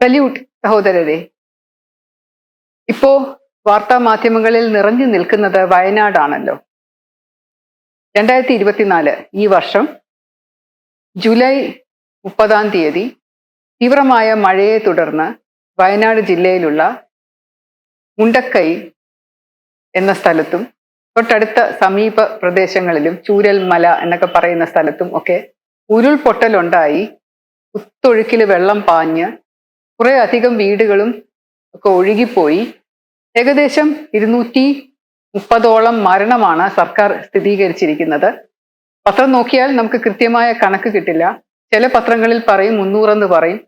Salute സഹോദരരെ ഇപ്പോ വാർത്താ മാധ്യമങ്ങളിൽ നിറഞ്ഞു നിൽക്കുന്നത് വയനാടാണല്ലോ. രണ്ടായിരത്തി ഇരുപത്തിനാല് ഈ വർഷം ജൂലൈ മുപ്പതാം തീയതി തീവ്രമായ മഴയെ തുടർന്ന് വയനാട് ജില്ലയിലുള്ള മുണ്ടക്കൈ എന്ന സ്ഥലത്തും തൊട്ടടുത്ത സമീപ പ്രദേശങ്ങളിലും ചൂരൽ മല എന്നൊക്കെ പറയുന്ന സ്ഥലത്തും ഒക്കെ ഉരുൾപൊട്ടലുണ്ടായി. കുത്തൊഴുക്കിൽ വെള്ളം പാഞ്ഞ് കുറെ അധികം വീടുകളും ഒക്കെ ഒഴുകിപ്പോയി. ഏകദേശം ഇരുന്നൂറ്റി മുപ്പതോളം മരണമാണ് സർക്കാർ സ്ഥിരീകരിച്ചിരിക്കുന്നത്. പത്രം നോക്കിയാൽ നമുക്ക് കൃത്യമായ കണക്ക് കിട്ടില്ല. ചില പത്രങ്ങളിൽ പറയും മുന്നൂറെന്ന് പറയും.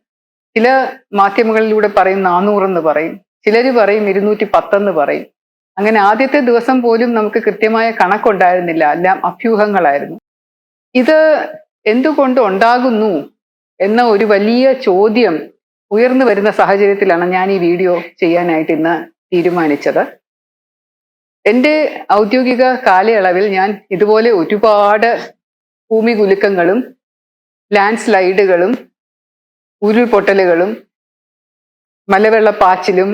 ചില മാധ്യമങ്ങളിലൂടെ പറയും നാനൂറെന്ന് പറയും. ചിലർ പറയും ഇരുന്നൂറ്റി പത്തെന്ന് പറയും. അങ്ങനെ ആദ്യത്തെ ദിവസം പോലും നമുക്ക് കൃത്യമായ കണക്കുണ്ടായിരുന്നില്ല. എല്ലാം അഭ്യൂഹങ്ങളായിരുന്നു. ഇത് എന്തുകൊണ്ട് ഉണ്ടാകുന്നു എന്ന ഒരു വലിയ ചോദ്യം ഉയർന്നു വരുന്ന സാഹചര്യത്തിലാണ് ഞാൻ ഈ വീഡിയോ ചെയ്യാനായിട്ട് ഇന്ന് തീരുമാനിച്ചത്. എന്റെ ഔദ്യോഗിക കാലയളവിൽ ഞാൻ ഇതുപോലെ ഒരുപാട് ഭൂമി കുലുക്കങ്ങളും ലാൻഡ് സ്ലൈഡുകളും ഉരുൾപൊട്ടലുകളും മലവെള്ളപ്പാച്ചിലും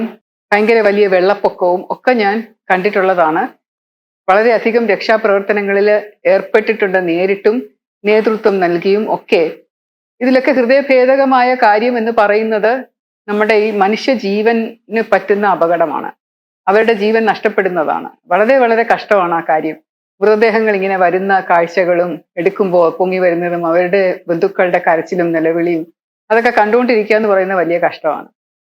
ഭയങ്കര വലിയ വെള്ളപ്പൊക്കവും ഒക്കെ ഞാൻ കണ്ടിട്ടുള്ളതാണ്. വളരെയധികം രക്ഷാപ്രവർത്തനങ്ങളിൽ ഏർപ്പെട്ടിട്ടുണ്ട് നേരിട്ടും നേതൃത്വം നൽകിയും ഒക്കെ ഇതിലൊക്കെ ഹൃദയഭേദകമായ കാര്യം എന്ന് പറയുന്നത് നമ്മുടെ ഈ മനുഷ്യ ജീവന് പറ്റുന്ന അപകടമാണ്. അവരുടെ ജീവൻ നഷ്ടപ്പെടുന്നതാണ്. വളരെ വളരെ കഷ്ടമാണ് ആ കാര്യം. മൃതദേഹങ്ങൾ ഇങ്ങനെ വരുന്ന കാഴ്ചകളും എടുക്കുമ്പോൾ പൊങ്ങി വരുന്നതും അവരുടെ ബന്ധുക്കളുടെ കരച്ചിലും നിലവിളിയും അതൊക്കെ കണ്ടുകൊണ്ടിരിക്കുക എന്ന് പറയുന്നത് വലിയ കഷ്ടമാണ്.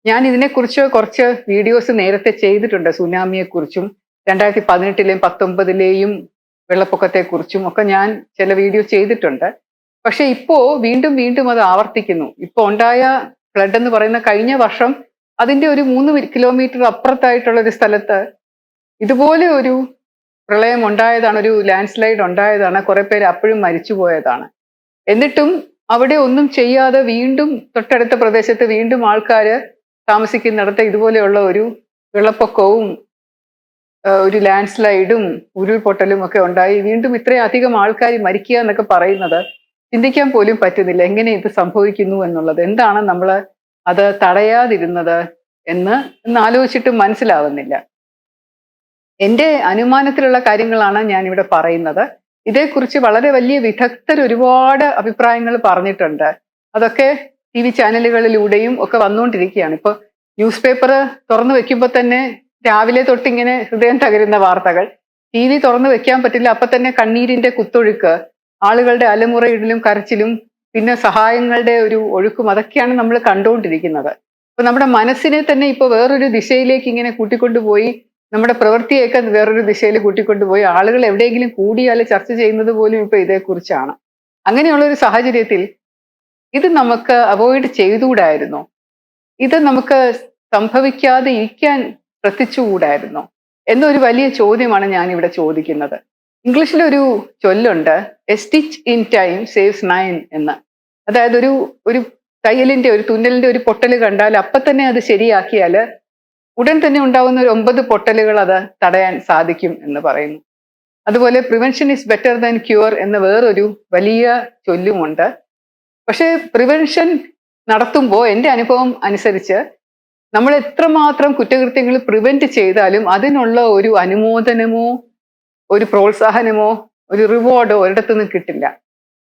ഞാൻ ഇതിനെക്കുറിച്ച് കുറച്ച് വീഡിയോസ് നേരത്തെ ചെയ്തിട്ടുണ്ട് സുനാമിയെക്കുറിച്ചും രണ്ടായിരത്തി പതിനെട്ടിലെയും പത്തൊമ്പതിലെയും വെള്ളപ്പൊക്കത്തെക്കുറിച്ചും ഒക്കെ ഞാൻ ചില വീഡിയോ ചെയ്തിട്ടുണ്ട്. പക്ഷെ ഇപ്പോ വീണ്ടും വീണ്ടും അത് ആവർത്തിക്കുന്നു. ഇപ്പൊ ഉണ്ടായ ഫ്ലഡ് എന്ന് പറയുന്ന കഴിഞ്ഞ വർഷം അതിന്റെ ഒരു മൂന്ന് കിലോമീറ്റർ അപ്പുറത്തായിട്ടുള്ള ഒരു സ്ഥലത്ത് ഇതുപോലെ ഒരു പ്രളയം ഉണ്ടായതാണ് ഒരു ലാൻഡ് സ്ലൈഡ് ഉണ്ടായതാണ്. കുറെ പേര് അപ്പോഴും മരിച്ചു പോയതാണ്. എന്നിട്ടും അവിടെ ഒന്നും ചെയ്യാതെ വീണ്ടും തൊട്ടടുത്ത പ്രദേശത്ത് വീണ്ടും ആൾക്കാര് താമസിക്കുന്നിടത്ത് ഇതുപോലെയുള്ള ഒരു വെള്ളപ്പൊക്കവും ഒരു ലാൻഡ് സ്ലൈഡും ഉരുൾപൊട്ടലും ഒക്കെ ഉണ്ടായി. വീണ്ടും ഇത്രയധികം ആൾക്കാർ മരിക്കുക എന്നൊക്കെ പറയുന്നത് ചിന്തിക്കാൻ പോലും പറ്റുന്നില്ല. എങ്ങനെ ഇത് സംഭവിക്കുന്നു എന്നുള്ളത്? എന്താണ് നമ്മൾ അത് തടയാതിരുന്നത് എന്ന് എന്ന് ആലോചിച്ചിട്ട് മനസ്സിലാവുന്നില്ല. എന്റെ അനുമാനത്തിലുള്ള കാര്യങ്ങളാണ് ഞാൻ ഇവിടെ പറയുന്നത്. ഇതേക്കുറിച്ച് വളരെ വലിയ വിദഗ്ധർ ഒരുപാട് അഭിപ്രായങ്ങൾ പറഞ്ഞിട്ടുണ്ട്. അതൊക്കെ ടി വി ചാനലുകളിലൂടെയും ഒക്കെ വന്നുകൊണ്ടിരിക്കുകയാണ്. ഇപ്പോൾ ന്യൂസ് പേപ്പർ തുറന്നു വെക്കുമ്പോൾ തന്നെ രാവിലെ തൊട്ടിങ്ങനെ ഹൃദയം തകരുന്ന വാർത്തകൾ. ടി വി തുറന്നു വെക്കാൻ പറ്റില്ല. അപ്പൊ തന്നെ കണ്ണീരിന്റെ കുത്തൊഴുക്ക്. ആളുകളുടെ അലമുറയിടലും കരച്ചിലും പിന്നെ സഹായങ്ങളുടെ ഒരു ഒഴുക്കും അതൊക്കെയാണ് നമ്മൾ കണ്ടുകൊണ്ടിരിക്കുന്നത്. അപ്പൊ നമ്മുടെ മനസ്സിനെ തന്നെ ഇപ്പൊ വേറൊരു ദിശയിലേക്ക് ഇങ്ങനെ കൂട്ടിക്കൊണ്ടുപോയി നമ്മുടെ പ്രവൃത്തിയൊക്കെ വേറൊരു ദിശയിൽ കൂട്ടിക്കൊണ്ടുപോയി ആളുകൾ എവിടെയെങ്കിലും കൂടിയാൽ ചർച്ച ചെയ്യുന്നത് പോലും ഇപ്പൊ ഇതേക്കുറിച്ചാണ്. അങ്ങനെയുള്ള ഒരു സാഹചര്യത്തിൽ ഇത് നമുക്ക് അവോയ്ഡ് ചെയ്തുകൂടായിരുന്നോ? ഇത് നമുക്ക് സംഭവിക്കാതെ ഇരിക്കാൻ ശ്രദ്ധിച്ചുകൂടായിരുന്നോ? എന്നൊരു വലിയ ചോദ്യമാണ് ഞാൻ ഇവിടെ ചോദിക്കുന്നത്. ഇംഗ്ലീഷിലൊരു ചൊല്ലുണ്ട് a stitch in time saves nine എന്ന്. അതായത് ഒരു ഒരു തയ്യലിന്റെ ഒരു തുന്നലിന്റെ ഒരു പൊട്ടൽ കണ്ടാൽ അപ്പൊ തന്നെ അത് ശരിയാക്കിയാൽ ഉടൻ തന്നെ ഉണ്ടാവുന്ന ഒരു ഒമ്പത് പൊട്ടലുകൾ അത് തടയാൻ സാധിക്കും എന്ന് പറയുന്നു. അതുപോലെ prevention is better than cure എന്ന വേറൊരു വലിയ ചൊല്ലുമുണ്ട്. പക്ഷേ പ്രിവെൻഷൻ നടത്തുമ്പോൾ എന്റെ അനുഭവം അനുസരിച്ച് നമ്മൾ എത്രമാത്രം കുറ്റകൃത്യങ്ങൾ പ്രിവെന്റ് ചെയ്താലും അതിനുള്ള ഒരു അനുമോദനമോ ഒരു പ്രോത്സാഹനമോ ഒരു റിവാർഡോ ഒരിടത്തുനിന്ന് കിട്ടില്ല.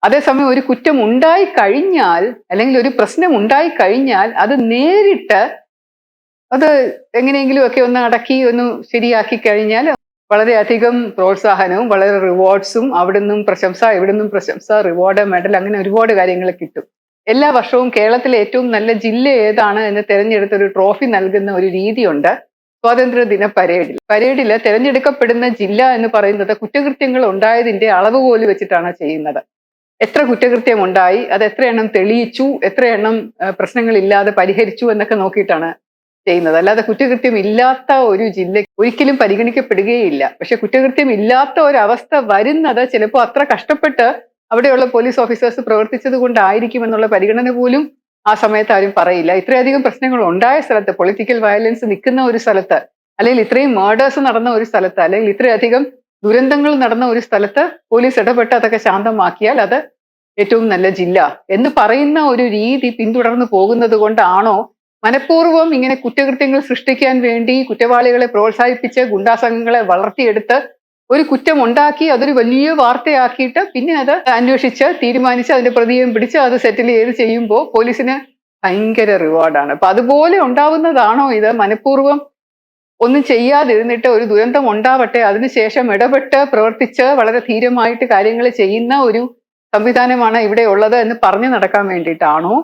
അതേസമയം ഒരു കുറ്റം ഉണ്ടായി കഴിഞ്ഞാൽ അല്ലെങ്കിൽ ഒരു പ്രശ്നം ഉണ്ടായി കഴിഞ്ഞാൽ അത് നേരിട്ട് അത് എങ്ങനെയെങ്കിലും ഒക്കെ ഒന്ന് അടക്കി ഒന്ന് ശരിയാക്കി കഴിഞ്ഞാൽ വളരെയധികം പ്രോത്സാഹനവും വളരെ റിവാർഡ്സും അവിടെ നിന്നും പ്രശംസ ഇവിടെ നിന്നും പ്രശംസ റിവാർഡ് മെഡൽ അങ്ങനെ ഒരുപാട് കാര്യങ്ങൾ കിട്ടും. എല്ലാ വർഷവും കേരളത്തിലെ ഏറ്റവും നല്ല ജില്ല ഏതാണ് എന്ന് തെരഞ്ഞെടുത്ത ഒരു ട്രോഫി നൽകുന്ന ഒരു രീതിയുണ്ട്. സ്വാതന്ത്ര്യ ദിന പരേഡിൽ. പരേഡിൽ തെരഞ്ഞെടുക്കപ്പെടുന്ന ജില്ല എന്ന് പറയുന്നത് കുറ്റകൃത്യങ്ങൾ ഉണ്ടായതിന്റെ അളവ് പോലും വെച്ചിട്ടാണ് ചെയ്യുന്നത്. എത്ര കുറ്റകൃത്യം ഉണ്ടായി അത് എത്ര എണ്ണം തെളിയിച്ചു എത്ര എണ്ണം പ്രശ്നങ്ങളില്ലാതെ പരിഹരിച്ചു എന്നൊക്കെ നോക്കിയിട്ടാണ് ചെയ്യുന്നത്. അല്ലാതെ കുറ്റകൃത്യം ഇല്ലാത്ത ഒരു ജില്ല ഒരിക്കലും പരിഗണിക്കപ്പെടുകയില്ല. പക്ഷെ കുറ്റകൃത്യം ഇല്ലാത്ത ഒരവസ്ഥ വരുന്നത് ചിലപ്പോൾ അത്ര കഷ്ടപ്പെട്ട് അവിടെയുള്ള പോലീസ് ഓഫീസേഴ്സ് പ്രവർത്തിച്ചത് കൊണ്ടായിരിക്കും എന്നുള്ള പരിഗണന പോലും ആ സമയത്ത് ആരും പറയില്ല. ഇത്രയധികം പ്രശ്നങ്ങൾ ഉണ്ടായ സ്ഥലത്ത് പൊളിറ്റിക്കൽ വയലൻസ് നിൽക്കുന്ന ഒരു സ്ഥലത്ത് അല്ലെങ്കിൽ ഇത്രയും മേഡേഴ്സ് നടന്ന ഒരു സ്ഥലത്ത് അല്ലെങ്കിൽ ഇത്രയധികം ദുരന്തങ്ങൾ നടന്ന ഒരു സ്ഥലത്ത് പോലീസ് ഇടപെട്ട് അതൊക്കെ ശാന്തമാക്കിയാൽ അത് ഏറ്റവും നല്ല ജില്ല എന്ന് പറയുന്ന ഒരു രീതി പിന്തുടർന്നു പോകുന്നത് കൊണ്ടാണോ മനഃപൂർവം ഇങ്ങനെ കുറ്റകൃത്യങ്ങൾ സൃഷ്ടിക്കാൻ വേണ്ടി കുറ്റവാളികളെ പ്രോത്സാഹിപ്പിച്ച് ഗുണ്ടാസംഘങ്ങളെ വളർത്തിയെടുത്ത് ഒരു കുറ്റം ഉണ്ടാക്കി അതൊരു വലിയ വാർത്തയാക്കിയിട്ട് പിന്നെ അത് അന്വേഷിച്ച് തീരുമാനിച്ച് അതിന്റെ പ്രതിയും പിടിച്ച് അത് സെറ്റിൽ ചെയ്ത് ചെയ്യുമ്പോൾ പോലീസിന് ഭയങ്കര റിവാർഡാണ് അപ്പൊ അതുപോലെ ഉണ്ടാവുന്നതാണോ ഇത്? മനഃപൂർവം ഒന്നും ചെയ്യാതിരുന്നിട്ട് ഒരു ദുരന്തം ഉണ്ടാവട്ടെ അതിനുശേഷം ഇടപെട്ട് പ്രവർത്തിച്ച് വളരെ ധീരമായിട്ട് കാര്യങ്ങൾ ചെയ്യുന്ന ഒരു സംവിധാനമാണ് ഇവിടെ ഉള്ളത് എന്ന് പറഞ്ഞു നടക്കാൻ വേണ്ടിയിട്ടാണോ?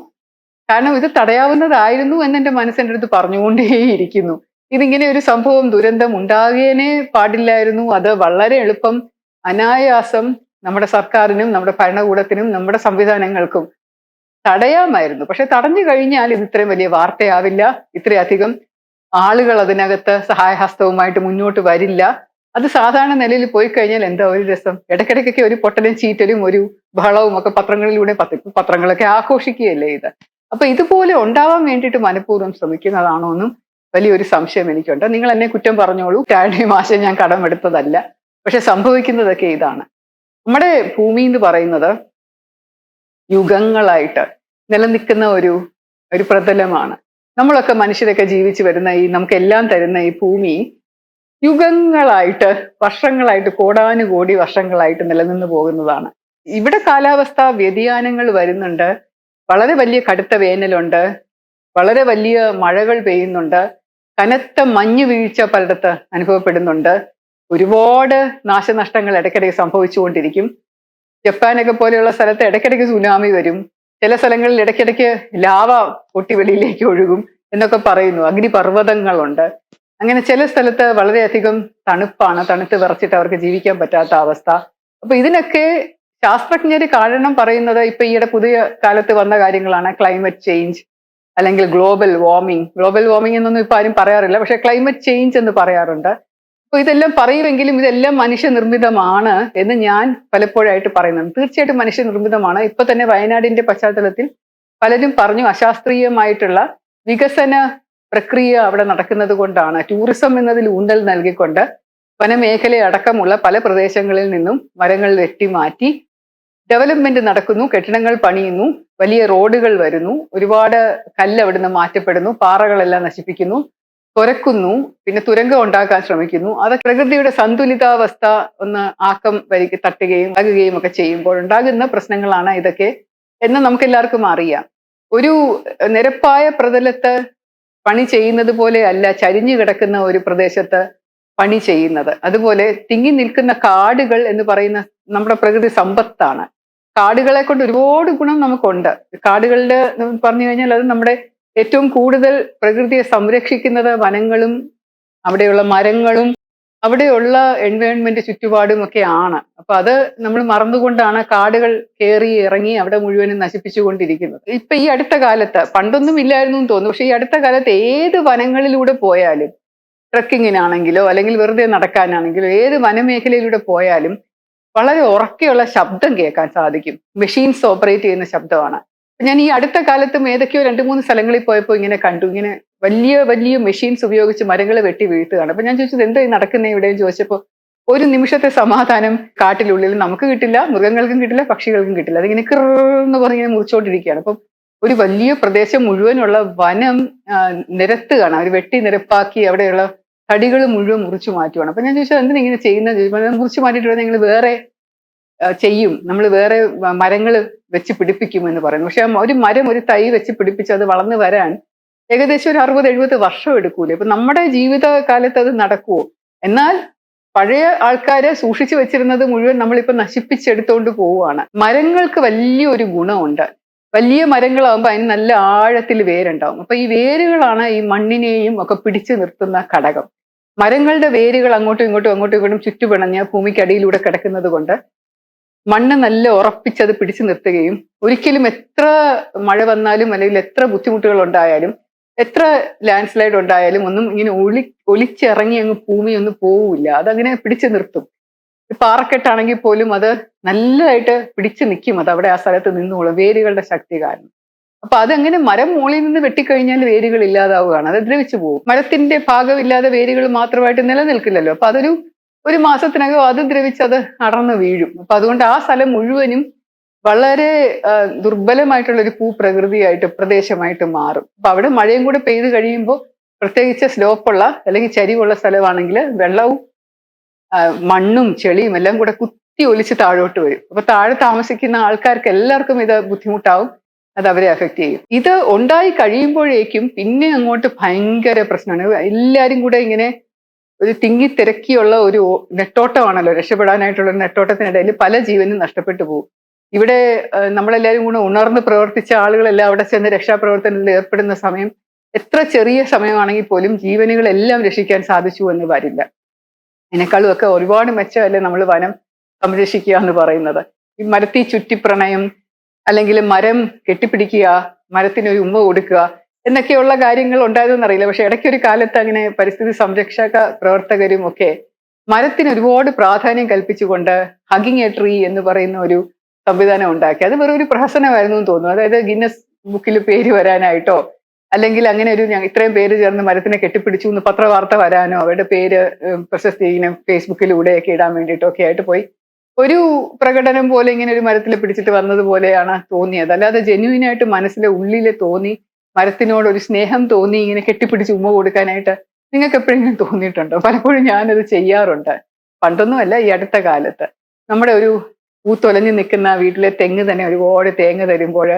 കാരണം ഇത് തടയാവുന്നതായിരുന്നു എന്ന് എന്റെ മനസ്സിന്റെ അടുത്ത് പറഞ്ഞുകൊണ്ടേയിരിക്കുന്നു. ഇതിങ്ങനെ ഒരു സംഭവം ദുരന്തം ഉണ്ടാകുകയേ പാടില്ലായിരുന്നു. അത് വളരെ എളുപ്പം അനായാസം നമ്മുടെ സർക്കാരിനും നമ്മുടെ ഭരണകൂടത്തിനും നമ്മുടെ സംവിധാനങ്ങൾക്കും തടയാമായിരുന്നു. പക്ഷെ തടഞ്ഞു കഴിഞ്ഞാൽ ഇത് ഇത്രയും വലിയ വാർത്തയാവില്ല. ഇത്രയധികം ആളുകൾ അതിനകത്ത് സഹായഹസ്തവുമായിട്ട് മുന്നോട്ട് വരില്ല. അത് സാധാരണ നിലയിൽ പോയി കഴിഞ്ഞാൽ എന്താ ഒരു രസം? ഇടയ്ക്കിടയ്ക്കൊക്കെ ഒരു പൊട്ടലും ചീറ്റലും ഒരു ബഹളവും ഒക്കെ പത്രങ്ങളിലൂടെ പത്ര പത്രങ്ങളൊക്കെ ആഘോഷിക്കുകയല്ലേ ഇത്? അപ്പൊ ഇതുപോലെ ഉണ്ടാവാൻ വേണ്ടിയിട്ട് മനഃപൂർവം ശ്രമിക്കുന്നതാണോ എന്നും വലിയൊരു സംശയം എനിക്കുണ്ട്. നിങ്ങൾ എന്നെ കുറ്റം പറഞ്ഞോളൂ. ടാഡിയും ആശയം ഞാൻ കടമെടുത്തതല്ല. പക്ഷെ സംഭവിക്കുന്നതൊക്കെ ഇതാണ്. നമ്മുടെ ഭൂമി എന്ന് പറയുന്നത് യുഗങ്ങളായിട്ട് നിലനിൽക്കുന്ന ഒരു ഒരു പ്രതലമാണ്. നമ്മളൊക്കെ മനുഷ്യരൊക്കെ ജീവിച്ചു വരുന്ന ഈ നമുക്കെല്ലാം തരുന്ന ഈ ഭൂമി യുഗങ്ങളായിട്ട് വർഷങ്ങളായിട്ട് കോടാനുകോടി വർഷങ്ങളായിട്ട് നിലനിന്ന് പോകുന്നതാണ്. ഇവിടെ കാലാവസ്ഥ വ്യതിയാനങ്ങൾ വരുന്നുണ്ട്. വളരെ വലിയ കടുത്ത വേനലുണ്ട്. വളരെ വലിയ മഴകൾ പെയ്യുന്നുണ്ട്. കനത്ത മഞ്ഞു വീഴ്ച പലയിടത്ത് അനുഭവപ്പെടുന്നുണ്ട്. ഒരുപാട് നാശനഷ്ടങ്ങൾ ഇടയ്ക്കിടയ്ക്ക് സംഭവിച്ചുകൊണ്ടിരിക്കും. ജപ്പാനൊക്കെ പോലെയുള്ള സ്ഥലത്ത് ഇടയ്ക്കിടയ്ക്ക് സുനാമി വരും. ചില സ്ഥലങ്ങളിൽ ഇടയ്ക്കിടയ്ക്ക് ലാവ പൊട്ടി വെളിയിലേക്ക് ഒഴുകും എന്നൊക്കെ പറയുന്നു. അഗ്നിപർവതങ്ങളുണ്ട്. അങ്ങനെ ചില സ്ഥലത്ത് വളരെയധികം തണുപ്പാണ്. തണുത്ത് വിറച്ചിട്ട് അവർക്ക് ജീവിക്കാൻ പറ്റാത്ത അവസ്ഥ. അപ്പൊ ഇതിനൊക്കെ ശാസ്ത്രജ്ഞർ കാരണം പറയുന്നത് ഇപ്പൊ ഈയിടെ പുതിയ കാലത്ത് വന്ന കാര്യങ്ങളാണ് ക്ലൈമറ്റ് ചേഞ്ച് അല്ലെങ്കിൽ ഗ്ലോബൽ വാർമിംഗ് ഗ്ലോബൽ വാർമിംഗ് എന്നൊന്നും ഇപ്പം ആരും പറയാറില്ല. പക്ഷെ ക്ലൈമറ്റ് ചേഞ്ച് എന്ന് പറയാറുണ്ട്. അപ്പോൾ ഇതെല്ലാം പറയുമെങ്കിലും ഇതെല്ലാം മനുഷ്യനിർമ്മിതമാണ് എന്ന് ഞാൻ പലപ്പോഴായിട്ട് പറയുന്നുണ്ട്. തീർച്ചയായിട്ടും മനുഷ്യനിർമ്മിതമാണ്. ഇപ്പൊ തന്നെ വയനാടിന്റെ പശ്ചാത്തലത്തിൽ പലരും പറഞ്ഞു അശാസ്ത്രീയമായിട്ടുള്ള വികസന പ്രക്രിയ അവിടെ നടക്കുന്നത് കൊണ്ടാണ്. ടൂറിസം എന്നതിൽ ഊന്നൽ നൽകിക്കൊണ്ട് വനമേഖല അടക്കമുള്ള പല പ്രദേശങ്ങളിൽ നിന്നും മരങ്ങൾ വെട്ടിമാറ്റി ഡെവലപ്മെന്റ് നടക്കുന്നു കെട്ടിടങ്ങൾ പണിയുന്നു വലിയ റോഡുകൾ വരുന്നു ഒരുപാട് കല്ല് അവിടുന്ന് മാറ്റപ്പെടുന്നു പാറകളെല്ലാം നശിപ്പിക്കുന്നു കുരക്കുന്നു പിന്നെ തുരങ്കം ഉണ്ടാക്കാൻ ശ്രമിക്കുന്നു. അത് പ്രകൃതിയുടെ സന്തുലിതാവസ്ഥ ഒന്ന് ആക്കം വരിക തട്ടുകയും ഉണ്ടാകുകയും ഒക്കെ ചെയ്യുമ്പോൾ ഉണ്ടാകുന്ന പ്രശ്നങ്ങളാണ് ഇതൊക്കെ എന്ന് നമുക്ക് എല്ലാവർക്കും അറിയാം. ഒരു നിരപ്പായ പ്രതലത്ത് പണി ചെയ്യുന്നത് പോലെ അല്ല ചരിഞ്ഞു കിടക്കുന്ന ഒരു പ്രദേശത്ത് പണി ചെയ്യുന്നത്. അതുപോലെ തിങ്ങി നിൽക്കുന്ന കാടുകൾ എന്ന് പറയുന്ന നമ്മുടെ പ്രകൃതി സമ്പത്താണ്. കാടുകളെ കൊണ്ട് ഒരുപാട് ഗുണം നമുക്കുണ്ട്. കാടുകളുടെ പറഞ്ഞു കഴിഞ്ഞാൽ അത് നമ്മുടെ ഏറ്റവും കൂടുതൽ പ്രകൃതിയെ സംരക്ഷിക്കുന്നത് വനങ്ങളും അവിടെയുള്ള മരങ്ങളും അവിടെയുള്ള എൻവയോൺമെന്റ് ചുറ്റുപാടും ഒക്കെ ആണ് അപ്പൊ അത് നമ്മൾ മറന്നുകൊണ്ടാണ് കാടുകൾ കയറി ഇറങ്ങി അവിടെ മുഴുവനും നശിപ്പിച്ചുകൊണ്ടിരിക്കുന്നത്. ഇപ്പൊ ഈ അടുത്ത കാലത്ത് പണ്ടൊന്നും ഇല്ലായിരുന്നു എന്ന് തോന്നുന്നു. പക്ഷെ ഈ അടുത്ത കാലത്ത് ഏത് വനങ്ങളിലൂടെ പോയാലും ട്രക്കിങ്ങിനാണെങ്കിലോ അല്ലെങ്കിൽ വെറുതെ നടക്കാനാണെങ്കിലോ ഏത് വനമേഖലയിലൂടെ പോയാലും വളരെ ഉറക്കെയുള്ള ശബ്ദം കേൾക്കാൻ സാധിക്കും. മെഷീൻസ് ഓപ്പറേറ്റ് ചെയ്യുന്ന ശബ്ദമാണ്. ഞാൻ ഈ അടുത്ത കാലത്തും ഏതൊക്കെയോ രണ്ട് മൂന്ന് സ്ഥലങ്ങളിൽ പോയപ്പോൾ ഇങ്ങനെ കണ്ടു. ഇങ്ങനെ വലിയ വലിയ മെഷീൻസ് ഉപയോഗിച്ച് മരങ്ങൾ വെട്ടി വീഴ്ത്തുകയാണ്. അപ്പൊ ഞാൻ ചോദിച്ചത് എന്താ ഈ നടക്കുന്നേ ഇവിടെ ചോദിച്ചപ്പോൾ ഒരു നിമിഷത്തെ സമാധാനം കാട്ടിലുള്ളിൽ നമുക്ക് കിട്ടില്ല മൃഗങ്ങൾക്കും കിട്ടില്ല പക്ഷികൾക്കും കിട്ടില്ല. അതിങ്ങനെ കിറന്ന് പറഞ്ഞിങ്ങനെ മുറിച്ചോണ്ടിരിക്കുകയാണ്. അപ്പം ഒരു വലിയ പ്രദേശം മുഴുവനുള്ള വനം നിരത്തുകയാണ്. അവർ വെട്ടി നിരപ്പാക്കി അവിടെയുള്ള തടികൾ മുഴുവൻ മുറിച്ചു മാറ്റുവാണ്. അപ്പൊ ഞാൻ ചോദിച്ചത് എന്തിനാ ഇങ്ങനെ ചെയ്യുന്നത്? ചോദിച്ചപ്പോൾ മുറിച്ചു മാറ്റിയിട്ട് നിങ്ങൾ വേറെ ചെയ്യും. നമ്മൾ വേറെ മരങ്ങൾ വെച്ച് പിടിപ്പിക്കും എന്ന് പറയുന്നു. പക്ഷെ ഒരു മരം ഒരു തൈ വെച്ച് പിടിപ്പിച്ച് അത് വളർന്നു വരാൻ ഏകദേശം ഒരു അറുപത് എഴുപത് വർഷം എടുക്കൂലേ. അപ്പൊ നമ്മുടെ ജീവിതകാലത്ത് അത് നടക്കുവോ? എന്നാൽ പഴയ ആൾക്കാരെ സൂക്ഷിച്ചു വെച്ചിരുന്നത് മുഴുവൻ നമ്മളിപ്പോ നശിപ്പിച്ചെടുത്തോണ്ട് പോവുകയാണ് മരങ്ങൾക്ക് വലിയൊരു ഗുണമുണ്ട്. വലിയ മരങ്ങളാകുമ്പോൾ അതിന് നല്ല ആഴത്തിൽ വേരുണ്ടാവും. അപ്പൊ ഈ വേരുകളാണ് ഈ മണ്ണിനെയും ഒക്കെ പിടിച്ചു നിർത്തുന്ന ഘടകം. മരങ്ങളുടെ വേരുകൾ അങ്ങോട്ടും ഇങ്ങോട്ടും അങ്ങോട്ടും ഇങ്ങോട്ടും ചുറ്റുപിണഞ്ഞ് ഭൂമിക്കടിയിലൂടെ കിടക്കുന്നത് കൊണ്ട് മണ്ണ് നല്ല ഉറപ്പിച്ചത് പിടിച്ചു നിർത്തുകയും ഒരിക്കലും എത്ര മഴ വന്നാലും അല്ലെങ്കിൽ എത്ര ബുദ്ധിമുട്ടുകൾ ഉണ്ടായാലും എത്ര ലാൻഡ് സ്ലൈഡ് ഉണ്ടായാലും ഒന്നും ഇങ്ങനെ ഒളി ഒലിച്ചിറങ്ങി അങ്ങ് ഭൂമി ഒന്നും പോവില്ല. അതങ്ങനെ പിടിച്ചു നിർത്തും. പാറക്കെട്ടാണെങ്കിൽ പോലും അത് നല്ലതായിട്ട് പിടിച്ചു നിൽക്കും. അത് അവിടെ ആ സ്ഥലത്ത് നിന്നോളും. വേരുകളുടെ ശക്തി കാരണം. അപ്പൊ അതങ്ങനെ മരം മുകളിൽ നിന്ന് വെട്ടിക്കഴിഞ്ഞാൽ വേരുകൾ ഇല്ലാതാവുകയാണ്. അത് ദ്രവിച്ചു പോകും. മരത്തിന്റെ ഭാഗമില്ലാതെ വേരുകൾ മാത്രമായിട്ട് നിലനിൽക്കില്ലല്ലോ. അപ്പൊ അതൊരു ഒരു മാസത്തിനകം അത് ദ്രവിച്ച് അത് അടർന്നു വീഴും. അപ്പൊ അതുകൊണ്ട് ആ സ്ഥലം മുഴുവനും വളരെ ദുർബലമായിട്ടുള്ള ഒരു ഭൂപ്രകൃതിയായിട്ട് പ്രദേശമായിട്ട് മാറും. അപ്പൊ അവിടെ മഴയും കൂടെ പെയ്ത് കഴിയുമ്പോൾ പ്രത്യേകിച്ച് സ്ലോപ്പുള്ള അല്ലെങ്കിൽ ചരിവുള്ള സ്ഥലമാണെങ്കിൽ വെള്ളവും മണ്ണും ചെളിയും എല്ലാം കൂടെ കുത്തി ഒലിച്ച് താഴോട്ട് വരും. അപ്പൊ താഴെ താമസിക്കുന്ന ആൾക്കാർക്ക് എല്ലാവർക്കും ഇത് ബുദ്ധിമുട്ടാവും. അത് അവരെ അഫക്റ്റ് ചെയ്യും. ഇത് ഉണ്ടായി കഴിയുമ്പോഴേക്കും പിന്നെ അങ്ങോട്ട് ഭയങ്കര പ്രശ്നമാണ്. എല്ലാവരും കൂടെ ഇങ്ങനെ ഒരു തിങ്ങി തിരക്കിയുള്ള ഒരു നെട്ടോട്ടമാണല്ലോ. രക്ഷപ്പെടാനായിട്ടുള്ള നെട്ടോട്ടത്തിനിടയിൽ പല ജീവനും നഷ്ടപ്പെട്ടു പോകും. ഇവിടെ നമ്മളെല്ലാവരും കൂടെ ഉണർന്ന് പ്രവർത്തിച്ച ആളുകളെല്ലാം അവിടെ ചെന്ന് രക്ഷാപ്രവർത്തനത്തിൽ ഏർപ്പെടുന്ന സമയം എത്ര ചെറിയ സമയമാണെങ്കിൽ പോലും ജീവനുകളെല്ലാം രക്ഷിക്കാൻ സാധിച്ചു എന്ന് വരില്ല. അതിനേക്കാളും ഒക്കെ ഒരുപാട് മെച്ചമല്ലേ നമ്മൾ വനം സംരക്ഷിക്കുക എന്ന് പറയുന്നത്. ഈ മരത്തി ചുറ്റിപ്രണയം അല്ലെങ്കിൽ മരം കെട്ടിപ്പിടിക്കുക മരത്തിന് ഒരു ഉമ്മ കൊടുക്കുക എന്നൊക്കെയുള്ള കാര്യങ്ങൾ ഉണ്ടായതെന്നറിയില്ല പക്ഷെ ഇടയ്ക്കൊരു കാലത്ത് അങ്ങനെ പരിസ്ഥിതി സംരക്ഷക പ്രവർത്തകരും ഒക്കെ മരത്തിന് ഒരുപാട് പ്രാധാന്യം കൽപ്പിച്ചുകൊണ്ട് ഹഗിങ് എ ട്രീ എന്ന് പറയുന്ന ഒരു സംവിധാനം ഉണ്ടാക്കി. അത് വെറും ഒരു പ്രഹസനമായിരുന്നു എന്ന് തോന്നുന്നു. അതായത് ഗിന്നസ് ബുക്കിൽ പേര് വരാനായിട്ടോ അല്ലെങ്കിൽ അങ്ങനെ ഒരു ഇത്രയും പേര് ചേർന്ന് മരത്തിനെ കെട്ടിപ്പിടിച്ചു എന്ന് പത്രവാർത്ത വരാനോ അവരുടെ പേര് പ്രശസ്തി ഇങ്ങനെ ഫേസ്ബുക്കിലൂടെയൊക്കെ ഇടാൻ വേണ്ടിയിട്ടൊക്കെ ആയിട്ട് പോയി. ഒരു പ്രകടനം പോലെ ഇങ്ങനെ ഒരു മരത്തിൽ പിടിച്ചിട്ട് വന്നതുപോലെയാണ് തോന്നിയത്. അല്ലാതെ ജെന്യൂൻ ആയിട്ട് മനസ്സിലെ ഉള്ളിലെ തോന്നി മരത്തിനോട് ഒരു സ്നേഹം തോന്നി ഇങ്ങനെ കെട്ടിപ്പിടിച്ച് ഉമ്മ കൊടുക്കാനായിട്ട് നിങ്ങൾക്ക് എപ്പോഴെങ്കിലും തോന്നിയിട്ടുണ്ടോ? പലപ്പോഴും ഞാനത് ചെയ്യാറുണ്ട്. പണ്ടൊന്നുമല്ല ഈ അടുത്ത കാലത്ത്. നമ്മുടെ ഒരു പൂത്തൊലഞ്ഞു നിൽക്കുന്ന വീട്ടിലെ തെങ്ങ് തന്നെ ഒരുപാട് തേങ്ങ തരുമ്പോൾ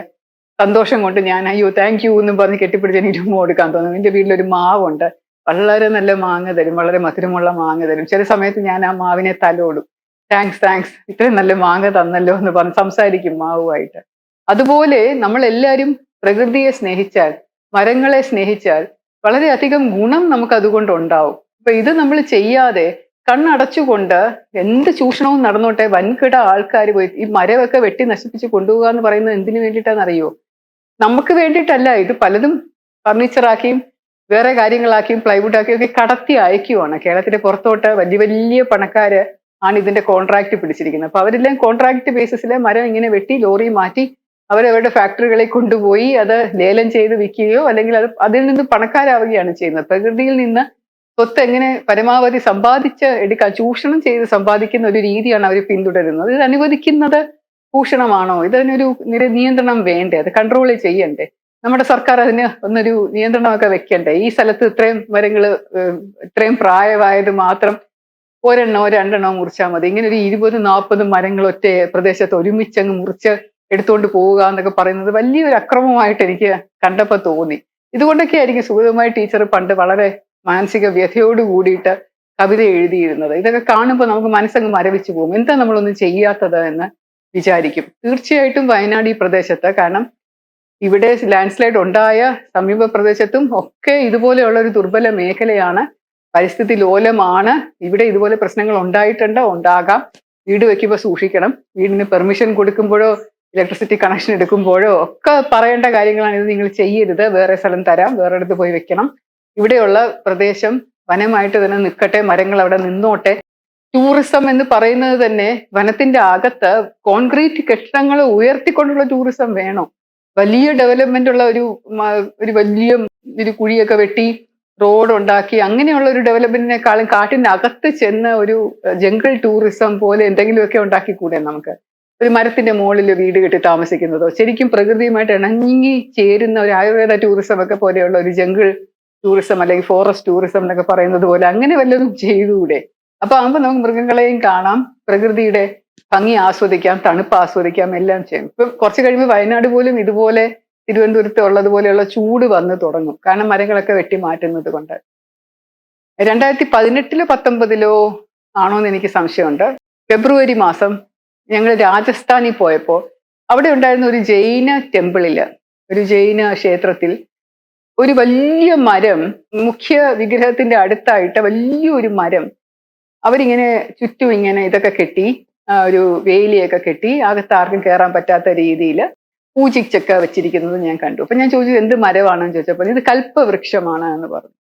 സന്തോഷം കൊണ്ട് ഞാൻ അയ്യോ താങ്ക് യു എന്നും പറഞ്ഞ് കെട്ടിപ്പിടിച്ച് എനിക്ക് ഉമ്മ കൊടുക്കാൻ തോന്നും. എന്റെ വീട്ടിലൊരു മാവുണ്ട്. വളരെ നല്ല മാങ്ങ തരും വളരെ മധുരമുള്ള മാങ്ങ തരും. ചില സമയത്ത് ഞാൻ ആ മാവിനെ തലോടും. താങ്ക്സ് താങ്ക്സ് ഇത്രയും നല്ല മാങ്ങ തന്നല്ലോ എന്ന് പറഞ്ഞ് സംസാരിക്കും മാവുമായിട്ട്. അതുപോലെ നമ്മൾ എല്ലാവരും പ്രകൃതിയെ സ്നേഹിച്ചാൽ മരങ്ങളെ സ്നേഹിച്ചാൽ വളരെയധികം ഗുണം നമുക്ക് അതുകൊണ്ട് ഉണ്ടാവും. അപ്പൊ ഇത് നമ്മൾ ചെയ്യാതെ കണ്ണടച്ചുകൊണ്ട് എന്ത് ചൂഷണവും നടന്നോട്ടെ വൻകിട ആൾക്കാർ പോയി ഈ മരമൊക്കെ വെട്ടി നശിപ്പിച്ച് കൊണ്ടുപോകുക എന്ന് പറയുന്നത് എന്തിനു വേണ്ടിയിട്ടാണെന്നറിയോ? നമുക്ക് വേണ്ടിയിട്ടല്ല. ഇത് പലതും ഫർണിച്ചറാക്കിയും വേറെ കാര്യങ്ങളാക്കിയും പ്ലൈവുഡ് ആക്കിയും ഒക്കെ കടത്തി അയക്കുവാണ്. കേരളത്തിന്റെ പുറത്തോട്ട് വലിയ വലിയ പണക്കാര് ആണ് ഇതിന്റെ കോൺട്രാക്ട് പിടിച്ചിരിക്കുന്നത്. അപ്പൊ അവരെല്ലാം കോൺട്രാക്ട് ബേസിസിലെ മരം ഇങ്ങനെ വെട്ടി ലോറി മാറ്റി അവരവരുടെ ഫാക്ടറികളിൽ കൊണ്ടുപോയി അത് ലേലം ചെയ്ത് വിൽക്കുകയോ അല്ലെങ്കിൽ അത് അതിൽ നിന്ന് പണക്കാരാവുകയാണ് ചെയ്യുന്നത്. പ്രകൃതിയിൽ നിന്ന് സ്വത്ത് എങ്ങനെ പരമാവധി സമ്പാദിച്ച് എടുക്കാൻ ചൂഷണം ചെയ്ത് സമ്പാദിക്കുന്ന ഒരു രീതിയാണ് അവർ പിന്തുടരുന്നത്. ഇത് അനുവദിക്കുന്നത് ചൂഷണമാണോ? ഇതിനൊരു നിര- നിയന്ത്രണം വേണ്ടേ? അത് കൺട്രോൾ ചെയ്യണ്ടേ? നമ്മുടെ സർക്കാർ അതിന് ഒന്നൊരു നിയന്ത്രണമൊക്കെ വെക്കണ്ടേ? ഈ സ്ഥലത്ത് ഇത്രയും മരങ്ങൾ ഇത്രയും പ്രായമായത് മാത്രം ഒരെണ്ണോ രണ്ടെണ്ണോ മുറിച്ചാൽ മതി. ഇങ്ങനെ ഒരു ഇരുപത് നാൽപ്പത് മരങ്ങൾ ഒറ്റ പ്രദേശത്ത് ഒരുമിച്ചങ്ങ് മുറിച്ച് എടുത്തുകൊണ്ട് പോവുക എന്നൊക്കെ പറയുന്നത് വലിയൊരു അക്രമമായിട്ട് എനിക്ക് കണ്ടപ്പോൾ തോന്നി. ഇതുകൊണ്ടൊക്കെ ആയിരിക്കും സുഗതമായ ടീച്ചർ പണ്ട് വളരെ മാനസിക വ്യഥയോട് കൂടിയിട്ട് കവിത എഴുതിയിരുന്നത്. ഇതൊക്കെ കാണുമ്പോൾ നമുക്ക് മനസ്സങ്ങ് മരവിച്ചു പോകും. എന്താ നമ്മളൊന്നും ചെയ്യാത്തത് എന്ന് വിചാരിക്കും. തീർച്ചയായിട്ടും വയനാട് ഈ പ്രദേശത്ത് കാരണം ഇവിടെ ലാൻഡ് സ്ലൈഡ് ഉണ്ടായ സമീപ പ്രദേശത്തും ഒക്കെ ഇതുപോലെയുള്ള ഒരു ദുർബല മേഖലയാണ് പരിസ്ഥിതി ലോലമാണ്. ഇവിടെ ഇതുപോലെ പ്രശ്നങ്ങൾ ഉണ്ടായിട്ടുണ്ട്? ഉണ്ടാകാം. വീട് വെക്കുമ്പോൾ സൂക്ഷിക്കണം. വീടിന് പെർമിഷൻ കൊടുക്കുമ്പോഴോ ഇലക്ട്രിസിറ്റി കണക്ഷൻ എടുക്കുമ്പോഴോ ഒക്കെ പറയേണ്ട കാര്യങ്ങളാണ് ഇത് നിങ്ങൾ ചെയ്യരുത്. വേറെ സ്ഥലം തരാം. വേറെ അടുത്ത് പോയി വെക്കണം. ഇവിടെയുള്ള പ്രദേശം വനമായിട്ട് തന്നെ നിൽക്കട്ടെ മരങ്ങൾ അവിടെ നിന്നോട്ടെ. ടൂറിസം എന്ന് പറയുന്നത് തന്നെ വനത്തിന്റെ അകത്ത് കോൺക്രീറ്റ് കെട്ടിടങ്ങൾ ഉയർത്തിക്കൊണ്ടുള്ള ടൂറിസം വേണോ. വലിയ ഡെവലപ്മെന്റ് ഉള്ള ഒരു ഒരു വലിയ ഒരു കുഴിയൊക്കെ വെട്ടി റോഡ് ഉണ്ടാക്കി അങ്ങനെയുള്ള ഒരു ഡെവലപ്മെന്റിനേക്കാളും കാട്ടിന്റെ അകത്ത് ചെന്ന് ഒരു ജംഗിൾ ടൂറിസം പോലെ എന്തെങ്കിലുമൊക്കെ ഉണ്ടാക്കിക്കൂടെ നമുക്ക്? ഒരു മരത്തിന്റെ മുകളിൽ വീട് കെട്ടി താമസിക്കുന്നതോ? ശരിക്കും പ്രകൃതിയുമായിട്ട് ഇണങ്ങി ചേരുന്ന ഒരു ആയുർവേദ ടൂറിസം ഒക്കെ പോലെയുള്ള ഒരു ജംഗിൾ ടൂറിസം അല്ലെങ്കിൽ ഫോറസ്റ്റ് ടൂറിസം എന്നൊക്കെ പറയുന്നത് പോലെ അങ്ങനെ വല്ലതും ചെയ്തുകൂടെ? അപ്പൊ ആകുമ്പോൾ നമുക്ക് മൃഗങ്ങളെയും കാണാം പ്രകൃതിയുടെ ഭംഗി ആസ്വദിക്കാം തണുപ്പ് ആസ്വദിക്കാം എല്ലാം ചെയ്യാം. ഇപ്പൊ കുറച്ച് കഴിയുമ്പോൾ വയനാട് പോലും ഇതുപോലെ തിരുവനന്തപുരത്ത് ഉള്ളതുപോലെയുള്ള ചൂട് വന്ന് തുടങ്ങും. കാരണം മരങ്ങളൊക്കെ വെട്ടി മാറ്റുന്നത് കൊണ്ട്. രണ്ടായിരത്തി പതിനെട്ടിലോ പത്തൊമ്പതിലോ ആണോ എന്ന് എനിക്ക് സംശയമുണ്ട്. ഫെബ്രുവരി മാസം ഞങ്ങൾ രാജസ്ഥാനിൽ പോയപ്പോൾ അവിടെ ഉണ്ടായിരുന്ന ഒരു ജൈന ടെമ്പിളിൽ ഒരു ജൈന ക്ഷേത്രത്തിൽ ഒരു വലിയ മരം മുഖ്യ വിഗ്രഹത്തിന്റെ അടുത്തായിട്ട് വലിയൊരു മരം അവരിങ്ങനെ ചുറ്റും ഇങ്ങനെ ഇതൊക്കെ കെട്ടി ഒരു വേലിയൊക്കെ കെട്ടി അകത്ത് ആർക്കും കയറാൻ പറ്റാത്ത രീതിയിൽ പൂജിച്ചൊക്കെ വെച്ചിരിക്കുന്നത് ഞാൻ കണ്ടു. അപ്പൊ ഞാൻ ചോദിച്ചു എന്ത് മരമാണെന്ന് ചോദിച്ചപ്പോൾ ഇത് കൽപ്പവൃക്ഷമാണ് എന്ന് പറഞ്ഞു.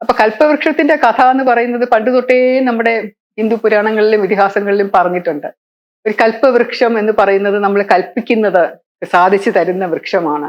അപ്പൊ കൽപ്പവൃക്ഷത്തിന്റെ കഥ എന്ന് പറയുന്നത് പണ്ട് തൊട്ടേ നമ്മുടെ ഹിന്ദു പുരാണങ്ങളിലും ഇതിഹാസങ്ങളിലും പറഞ്ഞിട്ടുണ്ട്. ഒരു കൽപ്പവൃക്ഷം എന്ന് പറയുന്നത് നമ്മൾ കൽപ്പിക്കുന്നത് സാധിച്ചു തരുന്ന വൃക്ഷമാണ്.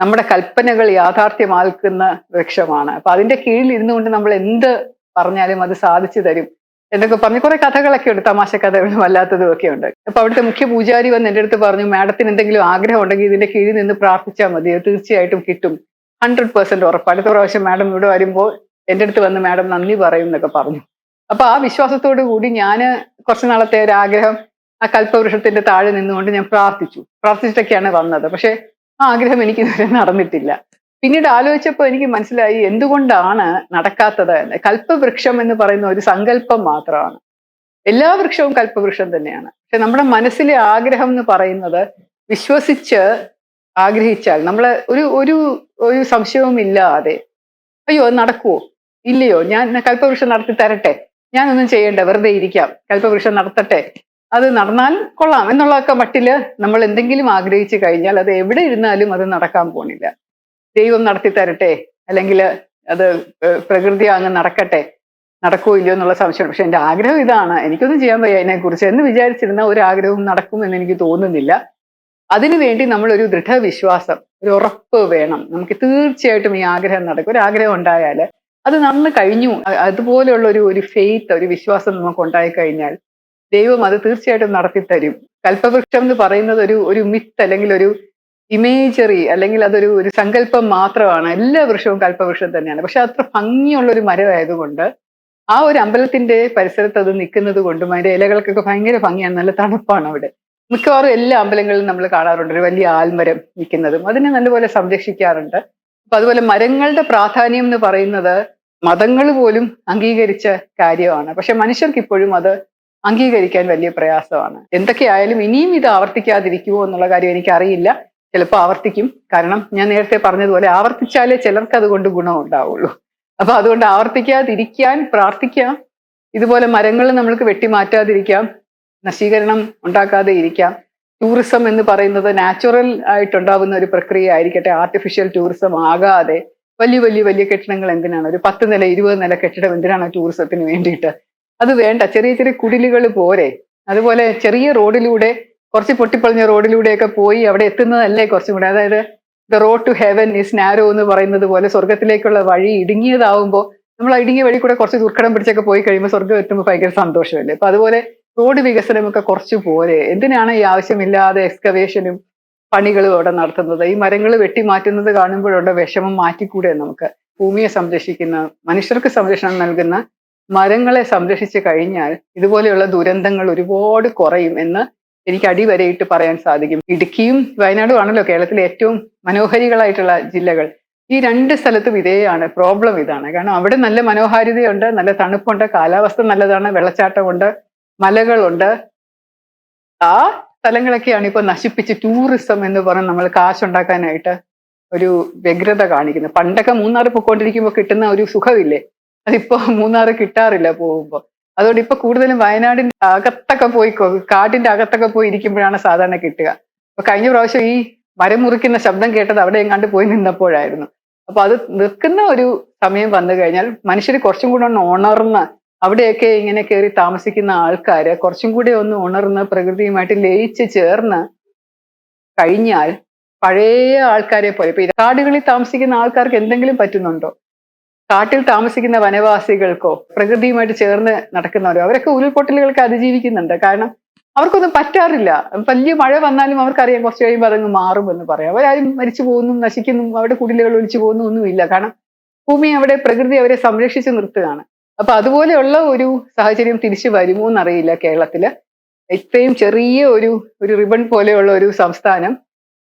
നമ്മുടെ കൽപ്പനകൾ യാഥാർത്ഥ്യമാക്കുന്ന വൃക്ഷമാണ്. അപ്പൊ അതിന്റെ കീഴിൽ ഇരുന്നുകൊണ്ട് നമ്മൾ എന്ത് പറഞ്ഞാലും അത് സാധിച്ചു തരും. എന്നൊക്കെ പറഞ്ഞ് കുറെ കഥകളൊക്കെ ഉണ്ട് തമാശ കഥകളും അല്ലാത്തതും ഒക്കെ ഉണ്ട്. അപ്പൊ അവിടുത്തെ മുഖ്യ പൂജാരി വന്ന് എന്റെ അടുത്ത് പറഞ്ഞു മാഡത്തിന് എന്തെങ്കിലും ആഗ്രഹം ഉണ്ടെങ്കിൽ ഇതിന്റെ കീഴിൽ നിന്ന് പ്രാർത്ഥിച്ചാൽ മതി തീർച്ചയായിട്ടും കിട്ടും. ഹൺഡ്രഡ് പെർസെന്റ് ഉറപ്പ്. അടുത്ത പ്രാവശ്യം മാഡം ഇവിടെ വരുമ്പോൾ എന്റെ അടുത്ത് വന്ന് മാഡം നന്ദി പറയും എന്നൊക്കെ പറഞ്ഞു. അപ്പൊ ആ വിശ്വാസത്തോടു കൂടി ഞാൻ കുറച്ചു നാളത്തെ ഒരു ആഗ്രഹം ആ കൽപ്പവൃക്ഷത്തിന്റെ താഴെ നിന്നുകൊണ്ട് ഞാൻ പ്രാർത്ഥിച്ചു. പ്രാർത്ഥിച്ചിട്ടൊക്കെയാണ് വന്നത്. പക്ഷെ ആ ആഗ്രഹം എനിക്ക് നടന്നിട്ടില്ല. പിന്നീട് ആലോചിച്ചപ്പോൾ എനിക്ക് മനസ്സിലായി എന്തുകൊണ്ടാണ് നടക്കാത്തത്? എന്ന് കൽപ്പവൃക്ഷം എന്ന് പറയുന്ന ഒരു സങ്കല്പം മാത്രമാണ്. എല്ലാ വൃക്ഷവും കൽപ്പവൃക്ഷം തന്നെയാണ്. പക്ഷെ നമ്മുടെ മനസ്സിലെ ആഗ്രഹം എന്ന് പറയുന്നത് വിശ്വസിച്ച് ആഗ്രഹിച്ചാൽ നമ്മൾ ഒരു ഒരു ഒരു സംശയവും ഇല്ലാതെ അയ്യോ നടക്കുവോ? ഇല്ലയോ? ഞാൻ കൽപ്പവൃക്ഷം നടത്തി തരട്ടെ? ഞാനൊന്നും ചെയ്യണ്ട വെറുതെ ഇരിക്കാം. കൽപ്പവൃക്ഷം നടത്തട്ടെ? അത് നടന്നാൽ കൊള്ളാം. എന്നുള്ളതൊക്കെ മട്ടിൽ നമ്മൾ എന്തെങ്കിലും ആഗ്രഹിച്ചു കഴിഞ്ഞാൽ അത് എവിടെ ഇരുന്നാലും അത് നടക്കാൻ പോണില്ല. ദൈവം നടത്തി തരട്ടെ? അല്ലെങ്കിൽ അത് പ്രകൃതി അങ്ങ് നടക്കട്ടെ? നടക്കുമോ ഇല്ലയോ എന്നുള്ള സംശയം പക്ഷെ എന്റെ ആഗ്രഹം ഇതാണ്. എനിക്കൊന്നും ചെയ്യാൻ വയ്യ അതിനെക്കുറിച്ച്. എന്ന് വിചാരിച്ചിരുന്ന ഒരു ആഗ്രഹവും നടക്കുമെന്ന് എനിക്ക് തോന്നുന്നില്ല. അതിനുവേണ്ടി നമ്മൾ ഒരു ദൃഢവിശ്വാസം ഒരു ഉറപ്പ് വേണം. നമുക്ക് തീർച്ചയായിട്ടും ഈ ആഗ്രഹം നടക്കും. ഒരു ആഗ്രഹം ഉണ്ടായാൽ അത് നടന്നു കഴിഞ്ഞു. അതുപോലെയുള്ള ഒരു ഒരു ഫെയ്ത്ത് ഒരു വിശ്വാസം നമുക്ക് ഉണ്ടായി കഴിഞ്ഞാൽ ദൈവം അത് തീർച്ചയായിട്ടും നടത്തി തരും കൽപ്പവൃക്ഷം എന്ന് പറയുന്നത് ഒരു ഒരു മിത്ത് അല്ലെങ്കിൽ ഒരു ഇമേജറി അല്ലെങ്കിൽ അതൊരു ഒരു സങ്കല്പം മാത്രമാണ്. എല്ലാ വൃക്ഷവും കൽപ്പവൃക്ഷം തന്നെയാണ്. പക്ഷെ അത്ര ഭംഗിയുള്ള ഒരു മരമായതുകൊണ്ട് ആ ഒരു അമ്പലത്തിന്റെ പരിസരത്ത് അത് നിൽക്കുന്നത് കൊണ്ടും അതിന്റെ ഇലകൾക്കൊക്കെ ഭയങ്കര ഭംഗിയാണ്. നല്ല തണുപ്പാണ് അവിടെ. മിക്കവാറും എല്ലാ അമ്പലങ്ങളിലും നമ്മൾ കാണാറുണ്ട്. ഒരു വലിയ ആൽമരം നിൽക്കുന്നതും അതിനെ നല്ലപോലെ സംരക്ഷിക്കാറുണ്ട്. അപ്പൊ അതുപോലെ മരങ്ങളുടെ പ്രാധാന്യം എന്ന് പറയുന്നത് മതങ്ങൾ പോലും അംഗീകരിച്ച കാര്യമാണ്. പക്ഷെ മനുഷ്യർക്ക് ഇപ്പോഴും അത് അംഗീകരിക്കാൻ വലിയ പ്രയാസമാണ്. എന്തൊക്കെയായാലും ഇനിയും ഇത് ആവർത്തിക്കാതിരിക്കുമോ എന്നുള്ള കാര്യം എനിക്കറിയില്ല. ചിലപ്പോൾ ആവർത്തിക്കും. കാരണം ഞാൻ നേരത്തെ പറഞ്ഞതുപോലെ ആവർത്തിച്ചാലേ ചിലർക്ക് അതുകൊണ്ട് ഗുണം ഉണ്ടാവുള്ളൂ. അപ്പൊ അതുകൊണ്ട് ആവർത്തിക്കാതിരിക്കാൻ പ്രാർത്ഥിക്കാം. ഇതുപോലെ മരങ്ങൾ നമ്മൾക്ക് വെട്ടിമാറ്റാതിരിക്കാം. നശീകരണം ഉണ്ടാക്കാതെ ഇരിക്കാം. ടൂറിസം എന്ന് പറയുന്നത് നാച്ചുറൽ ആയിട്ടുണ്ടാവുന്ന ഒരു പ്രക്രിയ ആയിരിക്കട്ടെ. ആർട്ടിഫിഷ്യൽ ടൂറിസം ആകാതെ വലിയ വലിയ വലിയ കെട്ടിടങ്ങൾ എന്തിനാണ്? ഒരു പത്ത് നില ഇരുപത് നില കെട്ടിടം എന്തിനാണ് ടൂറിസത്തിന് വേണ്ടിയിട്ട്? അത് വേണ്ട. ചെറിയ ചെറിയ കുടിലുകൾ പോരെ. അതുപോലെ ചെറിയ റോഡിലൂടെ കുറച്ച് പൊട്ടിപ്പൊളിഞ്ഞ റോഡിലൂടെയൊക്കെ പോയി അവിടെ എത്തുന്നതല്ലേ കുറച്ചും കൂടെ. അതായത് the road to heaven is narrow എന്ന് പറയുന്നത് പോലെ സ്വർഗത്തിലേക്കുള്ള വഴി ഇടുങ്ങിയതാവുമ്പോൾ നമ്മൾ ആ ഇടുങ്ങിയ വഴി കൂടെ കുറച്ച് ദുർഘടം പിടിച്ചൊക്കെ പോയി കഴിയുമ്പോൾ സ്വർഗം എത്തുമ്പോൾ ഭയങ്കര സന്തോഷമല്ലേ. അപ്പൊ അതുപോലെ റോഡ് വികസനമൊക്കെ കുറച്ച് പോരെ. എന്തിനാണ് ഈ ആവശ്യമില്ലാതെ എക്സ്കവേഷനും പണികളും അവിടെ നടത്തുന്നത്? ഈ മരങ്ങൾ വെട്ടി മാറ്റുന്നത് കാണുമ്പോഴുള്ള വിഷമം മാറ്റിക്കൂടെ നമുക്ക്? ഭൂമിയെ സംരക്ഷിക്കുന്ന മനുഷ്യർക്ക് സംരക്ഷണം നൽകുന്ന മരങ്ങളെ സംരക്ഷിച്ചു കഴിഞ്ഞാൽ ഇതുപോലെയുള്ള ദുരന്തങ്ങൾ ഒരുപാട് കുറയും എന്ന് എനിക്ക് അടിവരയിട്ട് പറയാൻ സാധിക്കും. ഇടുക്കിയും വയനാടും ആണല്ലോ കേരളത്തിലെ ഏറ്റവും മനോഹരികളായിട്ടുള്ള ജില്ലകൾ. ഈ രണ്ട് സ്ഥലത്തും ഇതേയാണ് പ്രോബ്ലം ഇതാണ്. കാരണം അവിടെ നല്ല മനോഹാരിതയുണ്ട് നല്ല തണുപ്പുണ്ട് കാലാവസ്ഥ നല്ലതാണ് വെള്ളച്ചാട്ടമുണ്ട് മലകളുണ്ട്. ആ സ്ഥലങ്ങളൊക്കെയാണ് ഇപ്പൊ നശിപ്പിച്ച് ടൂറിസം എന്ന് പറഞ്ഞ് നമ്മൾ കാശുണ്ടാക്കാനായിട്ട് ഒരു വ്യഗ്രത കാണിക്കുന്നത്. പണ്ടൊക്കെ മൂന്നാർ പൊക്കോണ്ടിരിക്കുമ്പോൾ കിട്ടുന്ന ഒരു സുഖമില്ലേ? അതിപ്പോ മൂന്നാർ കിട്ടാറില്ല പോകുമ്പോൾ അതുകൊണ്ട് ഇപ്പൊ കൂടുതലും വയനാടിന്റെ അകത്തൊക്കെ പോയി കാട്ടിന്റെ അകത്തൊക്കെ പോയി ഇരിക്കുമ്പോഴാണ് സാധാരണ കിട്ടുക. അപ്പൊ കഴിഞ്ഞ പ്രാവശ്യം ഈ മരം മുറിക്കുന്ന ശബ്ദം കേട്ടത് അവിടെ എങ്ങാണ്ട് പോയി നിന്നപ്പോഴായിരുന്നു. അപ്പൊ അത് നിൽക്കുന്ന ഒരു സമയം വന്നു കഴിഞ്ഞാൽ മനുഷ്യർ കുറച്ചും കൂടെ ഒന്ന് ഉണർന്ന് അവിടെയൊക്കെ ഇങ്ങനെ കയറി താമസിക്കുന്ന ആൾക്കാര് കുറച്ചും കൂടെ ഒന്ന് ഉണർന്ന് പ്രകൃതിയുമായിട്ട് ലയിച്ച് ചേർന്ന് കഴിഞ്ഞാൽ പഴയ ആൾക്കാരെ പോലെ ഇപ്പൊ കാടുകളിൽ താമസിക്കുന്ന ആൾക്കാർക്ക് എന്തെങ്കിലും പറ്റുന്നുണ്ടോ? കാട്ടിൽ താമസിക്കുന്ന വനവാസികൾക്കോ പ്രകൃതിയുമായിട്ട് ചേർന്ന് നടക്കുന്നവരോ അവരൊക്കെ ഉരുൾപൊട്ടലുകൾക്ക് അതിജീവിക്കുന്നുണ്ട്. കാരണം അവർക്കൊന്നും പറ്റാറില്ല. വലിയ മഴ വന്നാലും അവർക്കറിയാം കുറച്ച് കഴിയുമ്പോൾ അതങ്ങ് മാറുമെന്ന് പറയാം. അവരാരും മരിച്ചു പോകുന്നു നശിക്കുന്നു അവരുടെ കുടിലുകൾ ഒലിച്ചു പോകുന്നു ഒന്നുമില്ല. കാരണം ഭൂമി അവിടെ പ്രകൃതി അവരെ സംരക്ഷിച്ചു നിർത്തുകയാണ്. അപ്പൊ അതുപോലെയുള്ള ഒരു സാഹചര്യം തിരിച്ചു വരുമോ എന്നറിയില്ല കേരളത്തിൽ. ഇത്രയും ചെറിയ ഒരു ഒരു റിബൺ പോലെയുള്ള ഒരു സംസ്ഥാനം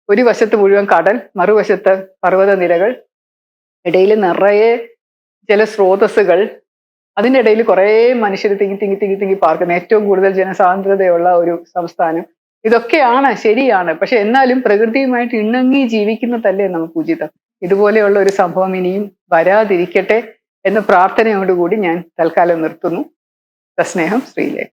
ഒരു വശത്ത് മുഴുവൻ കടൽ മറുവശത്ത് പർവത നിരകൾ ഇടയിൽ നിറയെ ജലസ്രോതസ്സുകൾ അതിന്റെ ഇടയിൽ കുറേ മനുഷ്യർ തിങ്ങി തിങ്ങി തിങ്ങി തിങ്ങി പാർക്കുന്ന ഏറ്റവും കൂടുതൽ ജനസാന്ദ്രതയുള്ള ഒരു സംസ്ഥാനം. ഇതൊക്കെയാണ് ശരിയാണ്. പക്ഷെ എന്നാലും പ്രകൃതിയുമായിട്ട് ഇണങ്ങി ജീവിക്കുന്നതല്ലേ നമുക്ക് ഉചിതം. ഇതുപോലെയുള്ള ഒരു സംഭവം ഇനിയും വരാതിരിക്കട്ടെ എന്ന പ്രാർത്ഥനയോടുകൂടി ഞാൻ തൽക്കാലം നിർത്തുന്നു. സ്നേഹം ശ്രീലേഖ.